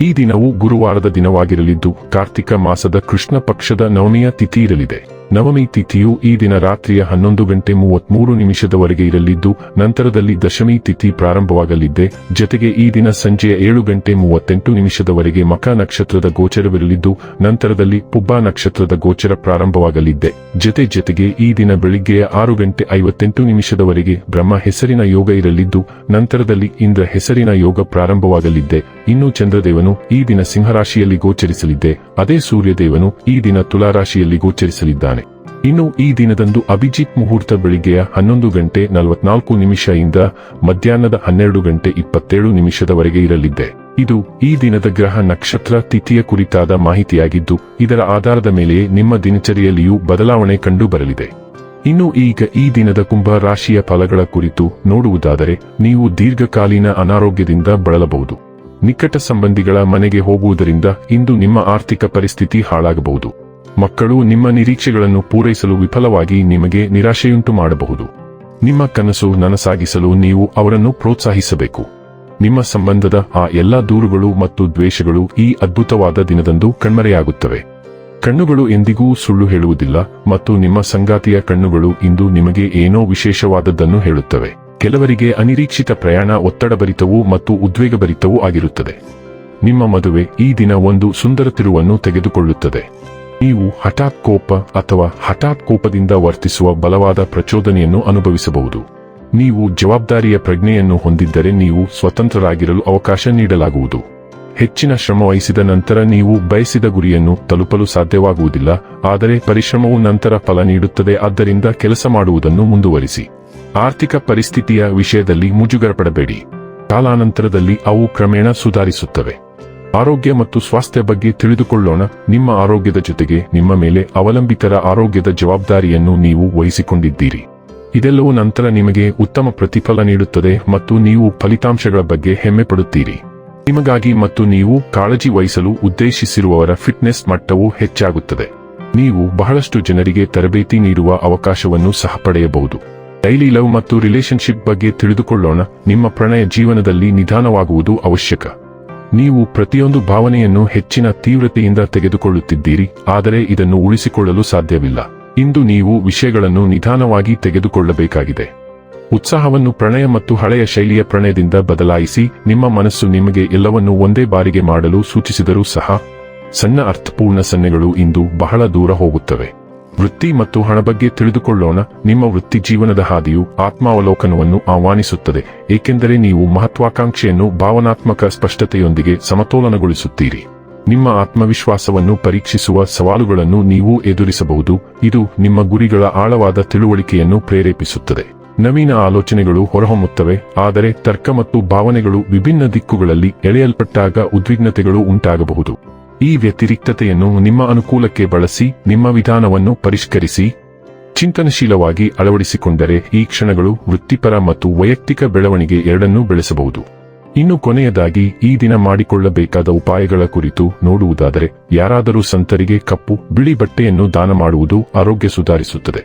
ಈ ದಿನವು ಗುರುವಾರದ ದಿನವಾಗಿರಲಿದ್ದು ಕಾರ್ತಿಕ ಮಾಸದ ಕೃಷ್ಣ ಪಕ್ಷದ ನವಮಿಯ ತಿಥಿ ಇರಲಿದೆ. ನವಮಿ ತಿಥಿಯು ಈ ದಿನ ರಾತ್ರಿಯ ಹನ್ನೊಂದು ಗಂಟೆ ಮೂವತ್ಮೂರು ನಿಮಿಷದವರೆಗೆ ಇರಲಿದ್ದು, ನಂತರದಲ್ಲಿ ದಶಮಿ ತಿಥಿ ಪ್ರಾರಂಭವಾಗಲಿದ್ದೆ. ಜತೆಗೆ ಈ ದಿನ ಸಂಜೆಯ ಏಳು ಗಂಟೆ ಮೂವತ್ತೆಂಟು ನಿಮಿಷದವರೆಗೆ ಮಕ ನಕ್ಷತ್ರದ ಗೋಚರವಿರಲಿದ್ದು, ನಂತರದಲ್ಲಿ ಪುಬ್ಬ ನಕ್ಷತ್ರದ ಗೋಚರ ಪ್ರಾರಂಭವಾಗಲಿದ್ದೆ. ಜತೆ ಜತೆಗೆ ಈ ದಿನ ಬೆಳಿಗ್ಗೆಯ ಆರು ಗಂಟೆ ಐವತ್ತೆಂಟು ನಿಮಿಷದವರೆಗೆ ಬ್ರಹ್ಮ ಹೆಸರಿನ ಯೋಗ ಇರಲಿದ್ದು, ನಂತರದಲ್ಲಿ ಇಂದ್ರ ಹೆಸರಿನ ಯೋಗ ಪ್ರಾರಂಭವಾಗಲಿದ್ದೆ. ಇನ್ನು ಚಂದ್ರದೇವನು ಈ ದಿನ ಸಿಂಹರಾಶಿಯಲ್ಲಿ ಗೋಚರಿಸಲಿದ್ದೆ. ಅದೇ ಸೂರ್ಯದೇವನು ಈ ದಿನ ತುಲಾರಾಶಿಯಲ್ಲಿ ಗೋಚರಿಸಲಿದ್ದಾನೆ. ಇನ್ನು ಈ ದಿನದಂದು ಅಭಿಜಿತ್ ಮುಹೂರ್ತ ಬೆಳಿಗ್ಗೆಯ ಹನ್ನೊಂದು ಗಂಟೆ ನಲವತ್ನಾಲ್ಕು ಇಂದ ಮಧ್ಯಾಹ್ನದ ಹನ್ನೆರಡು ಗಂಟೆ ಇಪ್ಪತ್ತೇಳು ನಿಮಿಷದವರೆಗೆ ಇರಲಿದ್ದೆ ಇದು ಈ ದಿನದ ಗ್ರಹ ನಕ್ಷತ್ರ ತಿಥಿಯ ಕುರಿತಾದ ಮಾಹಿತಿಯಾಗಿದ್ದು, ಇದರ ಆಧಾರದ ಮೇಲೆಯೇ ನಿಮ್ಮ ದಿನಚರಿಯಲ್ಲಿಯೂ ಬದಲಾವಣೆ ಕಂಡು ಬರಲಿದೆ ಇನ್ನು ಈಗ ಈ ದಿನದ ಕುಂಭ ರಾಶಿಯ ಫಲಗಳ ಕುರಿತು ನೋಡುವುದಾದರೆ, ನೀವು ದೀರ್ಘಕಾಲೀನ ಅನಾರೋಗ್ಯದಿಂದ ಬಳಲಬಹುದು. ನಿಕಟ ಸಂಬಂಧಿಗಳ ಮನೆಗೆ ಹೋಗುವುದರಿಂದ ಇಂದು ನಿಮ್ಮ ಆರ್ಥಿಕ ಪರಿಸ್ಥಿತಿ ಹಾಳಾಗಬಹುದು. ಮಕ್ಕಳು ನಿಮ್ಮ ನಿರೀಕ್ಷೆಗಳನ್ನು ಪೂರೈಸಲು ವಿಫಲವಾಗಿ ನಿಮಗೆ ನಿರಾಶೆಯುಂಟು ಮಾಡಬಹುದು. ನಿಮ್ಮ ಕನಸು ನನಸಾಗಿಸಲು ನೀವು ಅವರನ್ನು ಪ್ರೋತ್ಸಾಹಿಸಬೇಕು. ನಿಮ್ಮ ಸಂಬಂಧದ ಆ ಎಲ್ಲಾ ದೂರುಗಳು ಮತ್ತು ದ್ವೇಷಗಳು ಈ ಅದ್ಭುತವಾದ ದಿನದಂದು ಕಣ್ಮರೆಯಾಗುತ್ತವೆ. ಕಣ್ಣುಗಳು ಎಂದಿಗೂ ಸುಳ್ಳು ಹೇಳುವುದಿಲ್ಲ ಮತ್ತು ನಿಮ್ಮ ಸಂಗಾತಿಯ ಕಣ್ಣುಗಳು ಇಂದು ನಿಮಗೆ ಏನೋ ವಿಶೇಷವಾದದ್ದನ್ನು ಹೇಳುತ್ತವೆ. ಕೆಲವರಿಗೆ ಅನಿರೀಕ್ಷಿತ ಪ್ರಯಾಣ ಒತ್ತಡಭರಿತವೂ ಮತ್ತು ಉದ್ವೇಗಭರಿತವೂ ಆಗಿರುತ್ತದೆ. ನಿಮ್ಮ ಮದುವೆ ಈ ದಿನ ಒಂದು ಸುಂದರ ತಿರುವನ್ನು ತೆಗೆದುಕೊಳ್ಳುತ್ತದೆ. ನೀವು ಹಠಾತ್ ಕೋಪ ಅಥವಾ ಹಠಾತ್ ಕೋಪದಿಂದ ವರ್ತಿಸುವ ಬಲವಾದ ಪ್ರಚೋದನೆಯನ್ನು ಅನುಭವಿಸಬಹುದು. ನೀವು ಜವಾಬ್ದಾರಿಯ ಪ್ರಜ್ಞೆಯನ್ನು ಹೊಂದಿದ್ದರೆ ನೀವು ಸ್ವತಂತ್ರರಾಗಿರಲು ಅವಕಾಶ ನೀಡಲಾಗುವುದು. ಹೆಚ್ಚಿನ ಶ್ರಮ ವಹಿಸಿದ ನಂತರ ನೀವು ಬಯಸಿದ ಗುರಿಯನ್ನು ತಲುಪಲು ಸಾಧ್ಯವಾಗುವುದಿಲ್ಲ, ಆದರೆ ಪರಿಶ್ರಮವು ನಂತರ ಫಲ ನೀಡುತ್ತದೆ, ಆದ್ದರಿಂದ ಕೆಲಸ ಮಾಡುವುದನ್ನು ಮುಂದುವರಿಸಿ. ಆರ್ಥಿಕ ಪರಿಸ್ಥಿತಿಯ ವಿಷಯದಲ್ಲಿ ಮುಜುಗರಪಡಬೇಡಿ ಕಾಲಾನಂತರದಲ್ಲಿ ಅವು ಕ್ರಮೇಣ ಸುಧಾರಿಸುತ್ತವೆ. ಆರೋಗ್ಯ ಮತ್ತು ಸ್ವಾಸ್ಥ್ಯ ಬಗ್ಗೆ ತಿಳಿದುಕೊಳ್ಳೋಣ. ನಿಮ್ಮ ಆರೋಗ್ಯದ ಜೊತೆಗೆ ನಿಮ್ಮ ಮೇಲೆ ಅವಲಂಬಿತರ ಆರೋಗ್ಯದ ಜವಾಬ್ದಾರಿಯನ್ನು ನೀವು ವಹಿಸಿಕೊಂಡಿದ್ದೀರಿ. ಇದೆಲ್ಲವೂ ನಂತರ ನಿಮಗೆ ಉತ್ತಮ ಪ್ರತಿಫಲ ನೀಡುತ್ತದೆ ಮತ್ತು ನೀವು ಫಲಿತಾಂಶಗಳ ಬಗ್ಗೆ ಹೆಮ್ಮೆ ಪಡುತ್ತೀರಿ. ನಿಮಗಾಗಿ ಮತ್ತು ನೀವು ಕಾಳಜಿ ವಹಿಸಲು ಉದ್ದೇಶಿಸಿರುವವರ ಫಿಟ್ನೆಸ್ ಮಟ್ಟವು ಹೆಚ್ಚಾಗುತ್ತದೆ. ನೀವು ಬಹಳಷ್ಟು ಜನರಿಗೆ ತರಬೇತಿ ನೀಡುವ ಅವಕಾಶವನ್ನು ಸಹ ಪಡೆಯಬಹುದು. ಡೈಲಿ ಲವ್ ಮತ್ತು ರಿಲೇಶನ್ಶಿಪ್ ಬಗ್ಗೆ ತಿಳಿದುಕೊಳ್ಳೋಣ. ನಿಮ್ಮ ಪ್ರಣಯ ಜೀವನದಲ್ಲಿ ನಿಧಾನವಾಗುವುದು ಅವಶ್ಯಕ. ನೀವು ಪ್ರತಿಯೊಂದು ಭಾವನೆಯನ್ನು ಹೆಚ್ಚಿನ ತೀವ್ರತೆಯಿಂದ ತೆಗೆದುಕೊಳ್ಳುತ್ತಿದ್ದೀರಿ, ಆದರೆ ಇದನ್ನು ಉಳಿಸಿಕೊಳ್ಳಲು ಸಾಧ್ಯವಿಲ್ಲ. ಇಂದು ನೀವು ವಿಷಯಗಳನ್ನು ನಿಧಾನವಾಗಿ ತೆಗೆದುಕೊಳ್ಳಬೇಕಾಗಿದೆ. ಉತ್ಸಾಹವನ್ನು ಪ್ರಣಯ ಮತ್ತು ಹಳೆಯ ಶೈಲಿಯ ಪ್ರಣಯದಿಂದ ಬದಲಾಯಿಸಿ, ನಿಮ್ಮ ಮನಸ್ಸು ನಿಮಗೆ ಎಲ್ಲವನ್ನೂ ಒಂದೇ ಬಾರಿಗೆ ಮಾಡಲು ಸೂಚಿಸಿದರೂ ಸಹ, ಸಣ್ಣ ಅರ್ಥಪೂರ್ಣ ಸನ್ನೆಗಳು ಇಂದು ಬಹಳ ದೂರ ಹೋಗುತ್ತವೆ. ವೃತ್ತಿ ಮತ್ತು ಹಣ ಬಗ್ಗೆ ತಿಳಿದುಕೊಳ್ಳೋಣ. ನಿಮ್ಮ ವೃತ್ತಿ ಜೀವನದ ಹಾದಿಯು ಆತ್ಮಾವಲೋಕನವನ್ನು ಆಹ್ವಾನಿಸುತ್ತದೆ, ಏಕೆಂದರೆ ನೀವು ಮಹತ್ವಾಕಾಂಕ್ಷೆಯನ್ನು ಭಾವನಾತ್ಮಕ ಸ್ಪಷ್ಟತೆಯೊಂದಿಗೆ ಸಮತೋಲನಗೊಳಿಸುತ್ತೀರಿ. ನಿಮ್ಮ ಆತ್ಮವಿಶ್ವಾಸವನ್ನು ಪರೀಕ್ಷಿಸುವ ಸವಾಲುಗಳನ್ನು ನೀವು ಎದುರಿಸಬಹುದು. ಇದು ನಿಮ್ಮ ಗುರಿಗಳ ಆಳವಾದ ತಿಳುವಳಿಕೆಯನ್ನು ಪ್ರೇರೇಪಿಸುತ್ತದೆ. ನವೀನ ಆಲೋಚನೆಗಳು ಹೊರಹೊಮ್ಮುತ್ತವೆ, ಆದರೆ ತರ್ಕ ಮತ್ತು ಭಾವನೆಗಳು ವಿಭಿನ್ನ ದಿಕ್ಕುಗಳಲ್ಲಿ ಎಳೆಯಲ್ಪಟ್ಟಾಗ ಉದ್ವಿಗ್ನತೆಗಳು ಉಂಟಾಗಬಹುದು. ಈ ವ್ಯತಿರಿಕ್ತತೆಯನ್ನು ನಿಮ್ಮ ಅನುಕೂಲಕ್ಕೆ ಬಳಸಿ, ನಿಮ್ಮ ವಿಧಾನವನ್ನು ಪರಿಷ್ಕರಿಸಿ, ಚಿಂತನಶೀಲವಾಗಿ ಅಳವಡಿಸಿಕೊಂಡರೆ ಈ ಕ್ಷಣಗಳು ವೃತ್ತಿಪರ ಮತ್ತು ವೈಯಕ್ತಿಕ ಬೆಳವಣಿಗೆ ಎರಡನ್ನೂ ಬೆಳೆಸಬಹುದು. ಇನ್ನು ಕೊನೆಯದಾಗಿ, ಈ ದಿನ ಮಾಡಿಕೊಳ್ಳಬೇಕಾದ ಉಪಾಯಗಳ ಕುರಿತು ನೋಡುವುದಾದರೆ, ಯಾರಾದರೂ ಸಂತರಿಗೆ ಕಪ್ಪು, ಬಿಳಿ ಬಟ್ಟೆಯನ್ನು ದಾನ ಮಾಡುವುದು ಆರೋಗ್ಯ ಸುಧಾರಿಸುತ್ತದೆ.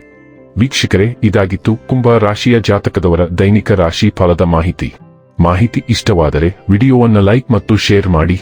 ವೀಕ್ಷಕರೇ, ಇದಾಗಿತ್ತು ಕುಂಭ ರಾಶಿಯ ಜಾತಕದವರ ದೈನಿಕ ರಾಶಿ ಫಲದ ಮಾಹಿತಿ. ಮಾಹಿತಿ ಇಷ್ಟವಾದರೆ, ವಿಡಿಯೋವನ್ನು ಲೈಕ್ ಮತ್ತು ಶೇರ್ ಮಾಡಿ.